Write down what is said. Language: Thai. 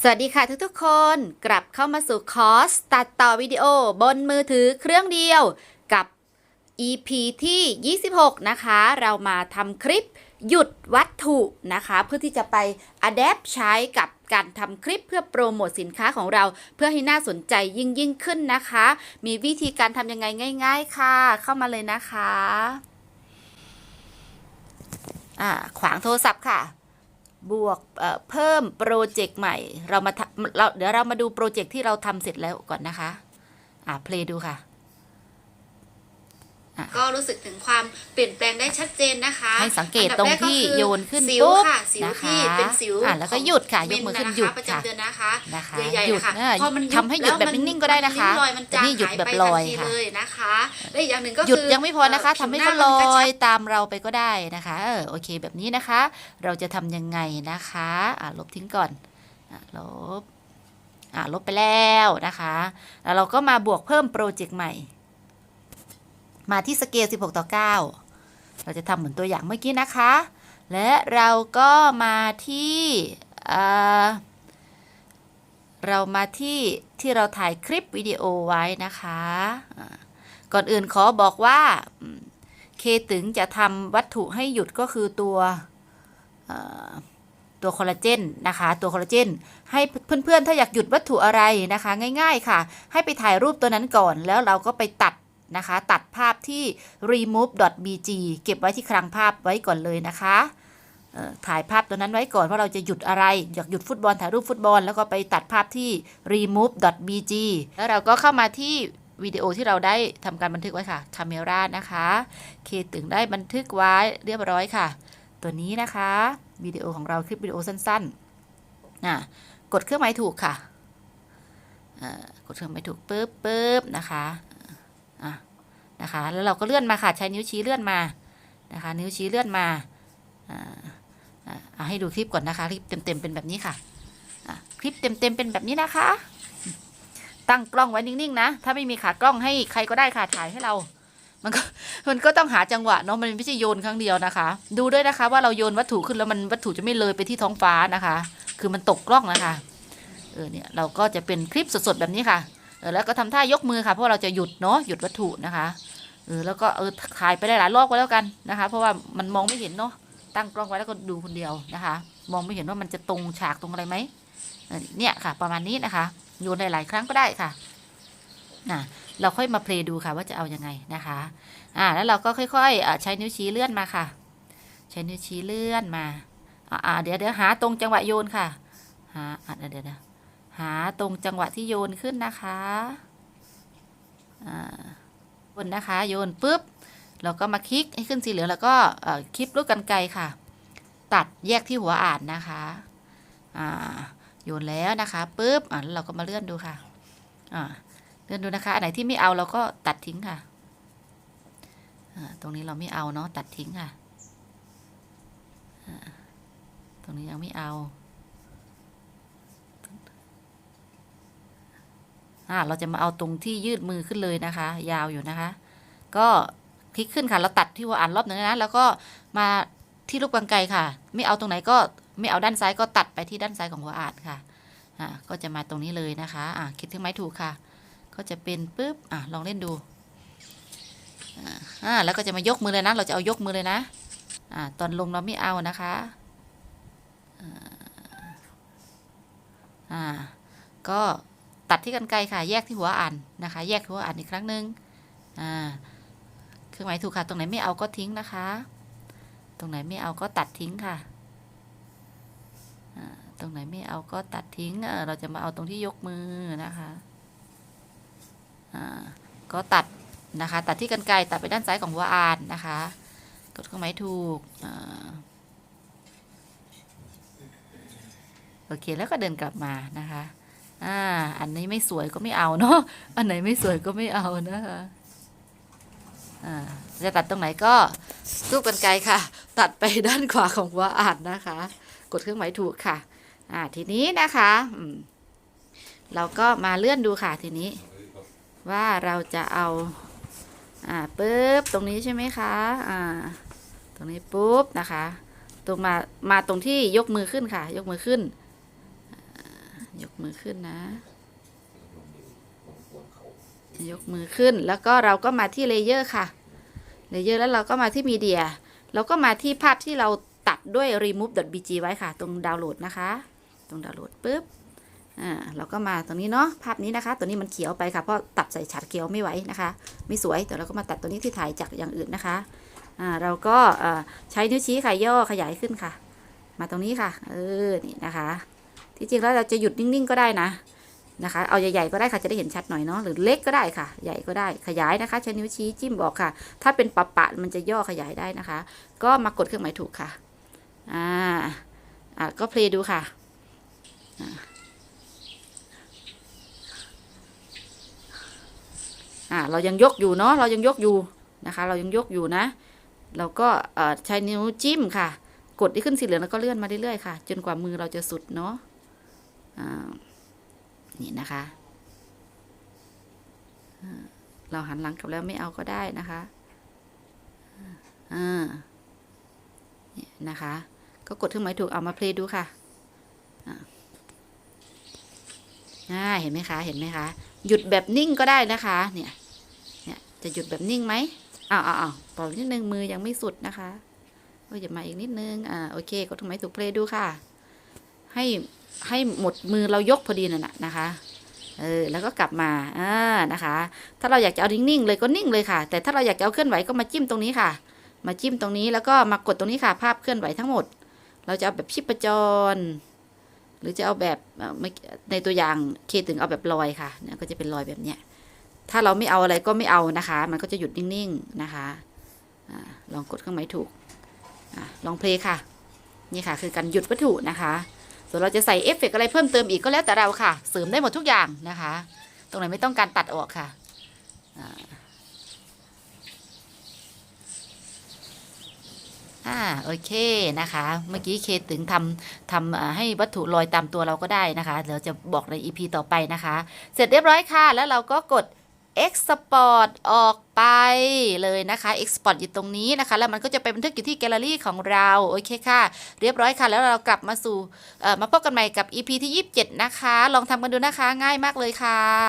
สวัสดีค่ะทุกๆ คนกลับเข้ามาสู่คอร์สตัดต่อวิดีโอบนมือถือเครื่องเดียวกับ EP ที่ 26 นะคะ เรามาทำคลิปหยุดวัตถุนะคะ เพื่อที่จะไป adapt ใช้กับการทำคลิปเพื่อโปรโมทสินค้าของเรา เพื่อให้น่าสนใจยิ่งยิ่งขึ้นนะคะ มีวิธีการทำยังไงง่าย ๆ ค่ะ เข้ามาเลยนะคะอ่าขวางโทรศัพท์ค่ะ บวกเอ่อเพิ่มโปรเจกต์ใหม่ เรามาทำเราเดี๋ยวเรามาดูโปรเจกต์ที่เราทำเสร็จแล้วก่อนนะคะ อ่าเพลย์ดูค่ะ ก็รู้สึกถึงความเปลี่ยนแปลงได้ชัดเจนนะคะให้สังเกตอันตดัรบงแรกก็ที่คือโยนขึ้นสิวปุ๊บค่ะสิวนะคะที่เป็นสิวอะแล้วก็หยุดค่ะของยกมือขึ้นเะหยุดประค่ะจำเดือนนะคะนะคะใหญ่หยุดๆค่ะเออพอมันทำให้หยุดแบบนิ่งๆก็ได้นะคะมัลอยมันจางแต่นี่หยุดหายแบบไปลอยทันทีค่ะเลยนะคะและอีกอย่างหนึ่งก็หยุดคือยังไม่พอนะคะทำให้เขาลผิวหน้อมันกระยชับตามเราไปก็ได้นะคะเออโอเคแบบนี้นะคะ เราจะทำยังไงนะคะอะลบทิ้งก่อนอะลบอะลบไปแล้วนะคะ แล้วเราก็มาบวกเพิ่มโปรเจกต์ใหม่ มาที่สเกล 16 ต่อ 9 เราจะทำเหมือนตัวอย่างเมื่อกี้นะคะ และเราก็มาที่เรามาที่ที่เราถ่ายคลิปวิดีโอไว้นะคะ ก่อนอื่นขอบอกว่าเคถึงจะทำวัตถุให้หยุดก็คือตัวตัวคอลลาเจนนะคะ ตัวคอลลาเจนให้เพื่อนๆ ถ้าอยากหยุดวัตถุอะไรนะคะ ง่ายๆค่ะ ให้ไปถ่ายรูปตัวนั้นก่อน แล้วเราก็ไปตัด นะคะ ตัดภาพที่ remove.bg เก็บไว้ที่คลังภาพไว้ก่อนเลยนะคะถ่ายภาพตัวนั้นไว้ก่อนว่าเราจะหยุดอะไร อยากหยุดฟุตบอลถ่ายรูปฟุตบอล แล้วก็ไปตัดภาพที่ remove.bg แล้วเราก็เข้ามาที่วิดีโอที่เราได้ทำการบันทึกไว้ค่ะ c a m e r a นะคะ เคถึงได้บันทึกไว้เรียบร้อยค่ะ ตัวนี้นะคะวิดีโอของเราคลิปวิดีโอสั้นๆอะกดเครื่องหมายถูกค่ะกดเครื่องหมายถูกปุ๊บปุ๊บนะคะ อะนะคะ แล้วเราก็เลื่อนมาค่ะ ใช้นิ้วชี้เลื่อนมานะคะ นิ้วชี้เลื่อนมาอ่าอ่าเอาให้ดูคลิปก่อนนะคะ คลิปเต็มๆเป็นแบบนี้ค่ะอะคลิปเต็มๆเป็นแบบนี้นะคะ ตั้งกล้องไว้นิ่งๆนะ ถ้าไม่มีขากล้องให้ใครก็ได้ค่ะถ่ายให้เรา มันก็มันก็ต้องหาจังหวะเนาะ มันไม่ใช่โยนครั้งเดียวนะคะ ดูด้วยนะคะว่าเราโยนวัตถุขึ้นแล้วมันวัตถุจะไม่เลยไปที่ท้องฟ้านะคะ คือมันตกกล้องนะคะ เออเนี่ยเราก็จะเป็นคลิปสดๆแบบนี้ค่ะ แล้วก็ทำท่ายกมือค่ะ เพราะเราจะหยุดเนาะหยุดวัตถุนะคะเออแล้วก็เออถ่ายไปได้หลายรอบก็แล้วกันนะคะ เพราะว่ามันมองไม่เห็นเนาะตั้งกล้องไว้แล้วก็ดูคนเดียวนะคะ มองไม่เห็นว่ามันจะตรงฉากตรงอะไรไหมเนี่ยค่ะ ประมาณนี้นะคะโยนหลายๆครั้งก็ได้ค่ะนะเราค่อยมาเพลย์ดูค่ะว่าจะเอายังไงนะคะอ่าแล้วเราก็ค่อยๆใช้นิ้วชี้เลื่อนมาค่ะ ใช้นิ้วชี้เลื่อนมาอ่าเดี๋ยวเดี๋ยวหาตรงจังหวะโยนค่ะหาอ่าเดี๋ยวเดี๋ยว หาตรงจังหวะที่โยนขึ้นนะคะอ่าบนนะคะ โยนปุ๊บ เราก็มาคลิกให้ขึ้นสีเหลืองแล้วก็คลิปลูกกันไกรค่ะ ตัดแยกที่หัวอ่านนะคะอ่าโยนแล้วนะคะปุ๊บอ่าเราก็มาเลื่อนดูค่ะอ่าเลื่อนดูนะคะ อันไหนที่ไม่เอาเราก็ตัดทิ้งค่ะอ่าตรงนี้เราไม่เอาเนาะตัดทิ้งค่ะอ่าตรงนี้ยังไม่เอา อ่า เราจะมาเอาตรงที่ยืดมือขึ้นเลยนะคะ ยาวอยู่นะคะ ก็คลิกขึ้นค่ะ เราตัดที่หัวอ่านรอบหนึ่งนะ แล้วก็มาที่ลูกกรรไกค่ะ ไม่เอาตรงไหนก็ไม่เอาด้านซ้ายก็ตัดไปที่ด้านซ้ายของหัวอ่านค่ะอ่าก็จะมาตรงนี้เลยนะคะอ่าคลิกเครื่องไม้ถูกค่ะ ก็จะเป็นปุ๊บอ่าลองเล่นดูอ่าแล้วก็จะมายกมือเลยนะ เราจะเอายกมือเลยนะอ่าตอนลงเราไม่เอานะคะอ่าก็ ตัดที่กันไกรค่ะ แยกที่หัวอ่านนะคะ แยกที่หัวอ่านอีกครั้งหนึ่งอ่าเครื่องหมายถูกค่ะ ตรงไหนไม่เอาก็ทิ้งนะคะ ตรงไหนไม่เอาก็ตัดทิ้งค่ะตรงไหนไม่เอาก็ตัดทิ้งเราจะมาเอาตรงที่ยกมือนะคะอ่าก็ตัดนะคะ ตัดที่กันไกรตัดไปด้านซ้ายของหัวอ่านนะคะ กดเครื่องหมายถูกอโอเคแล้วก็เดินกลับมานะคะ อ่า อันนี้ไม่สวยก็ไม่เอาเนาะ อันไหนไม่สวยก็ไม่เอานะคะ อ่า จะตัดตรงไหนก็สู้กันไกลค่ะ ตัดไปด้านขวาของหัวอ่านนะคะ กดเครื่องหมายถูกค่ะ อ่า ทีนี้นะคะอืมเราก็มาเลื่อนดูค่ะทีนี้ ว่าเราจะเอา อ่าปุ๊บตรงนี้ใช่ไหมคะ อ่า ตรงนี้ปุ๊บนะคะ ตรงมา มาตรงที่ยกมือขึ้นค่ะ ยกมือขึ้น ยกมือขึ้นนะ ยกมือขึ้นแล้วก็เราก็มาที่เลเยอร์ค่ะ เลเยอร์แล้วเราก็มาที่มีเดียเราก็มาที่ภาพที่เราตัดด้วย remove.bg ไว้ค่ะ ตรงดาวน์โหลดนะคะ ตรงดาวน์โหลดปุ๊บอ่าเราก็มาตรงนี้เนาะภาพนี้นะคะ ตัวนี้มันเขียวไปค่ะเพราะตัดใส่ฉาดเขียวไม่ไหวนะคะ ไม่สวยแต่เราก็มาตัดตัวนี้ที่ถ่ายจากอย่างอื่นนะคะอ่าเราก็เอ่อใช้นิ้วชี้ค่ะย่อขยายขึ้นค่ะ มาตรงนี้ค่ะ เออนี่นะคะ ที่จริงแล้วเราจะหยุดนิ่งๆก็ได้นะนะคะ เอาใหญ่ๆก็ได้ค่ะจะได้เห็นชัดหน่อยเนาะหรือเล็กก็ได้ค่ะ ใหญ่ก็ได้ขยายนะคะใช้นิ้วชี้จิ้มบอกค่ะ ถ้าเป็นปะปะมันจะย่อขยายได้นะคะ ก็มากดเครื่องหมายถูกค่ะอ่าอ่าก็เพลย์ดูค่ะอ่าเรายังยกอยู่เนาะเรายังยกอยู่นะคะ เรายังยกอยู่นะ เราก็ใช้นิ้วจิ้มค่ะ กดที่ขึ้นสีเหลืองแล้วก็เลื่อนมาเรื่อยๆค่ะ จนกว่ามือเราจะสุดเนาะ นี่นะคะเราหันหลังกลับแล้วไม่เอาก็ได้นะคะอ่าเนี่ยนะคะ ก็กดเครื่องหมายถูกเอามาเพลย์ดูค่ะอ่าเห็นไหมคะ เห็นไหมคะ หยุดแบบนิ่งก็ได้นะคะ เนี่ย เนี่ยจะหยุดแบบนิ่งไหมอ้าวอ้าวอ้าวปล่อยนิดนึงมือยังไม่สุดนะคะก็อย่ามาอีกนิดนึง อ่า โอเค กดเครื่องหมายถูกเพลย์ดูค่ะ ให้ ให้หมดมือเรายกพอดีน่ะนะนะคะเออแล้วก็กลับมาอ่านะคะ ถ้าเราอยากจะเอานิ่งๆเลยก็นิ่งเลยค่ะ แต่ถ้าเราอยากจะเอาเคลื่อนไหวก็มาจิ้มตรงนี้ค่ะ มาจิ้มตรงนี้แล้วก็มากดตรงนี้ค่ะ ภาพเคลื่อนไหวทั้งหมด เราจะเอาแบบชิปจร หรือจะเอาแบบในตัวอย่างเคถึงเอาแบบลอยค่ะเนี่ยก็จะเป็นรอยแบบเนี้ยถ้าเราไม่เอาอะไรก็ไม่เอานะคะ มันก็จะหยุดนิ่งๆนะคะอลองกดเครื่องหมายถูกอลองเพลย์ค่ะ นี่ค่ะ คือการหยุดวัตถุนะคะ ส่วนเราจะใส่เอฟเฟกต์อะไรเพิ่มเติมอีกก็แล้วแต่เราค่ะ เสริมได้หมดทุกอย่างนะคะ ตรงไหนไม่ต้องการตัดออกค่ะอ่าโอเคนะคะ เมื่อกี้เคถึงทำทำให้วัตถุลอยตามตัวเราก็ได้นะคะ เดี๋ยวจะบอกใน EP ต่อไปนะคะ เสร็จเรียบร้อยค่ะ แล้วเราก็กด export ออกไปเลยนะคะ export อยู่ตรงนี้นะคะ แล้วมันก็จะไปบันทึกอยู่ที่แกลเลอรี่ของเรา โอเคค่ะ เรียบร้อยค่ะ แล้วเรากลับมาสู่มาพบกันใหม่กับ EP ที่ 27 นะคะ ลองทำกันดูนะคะ ง่ายมากเลยค่ะ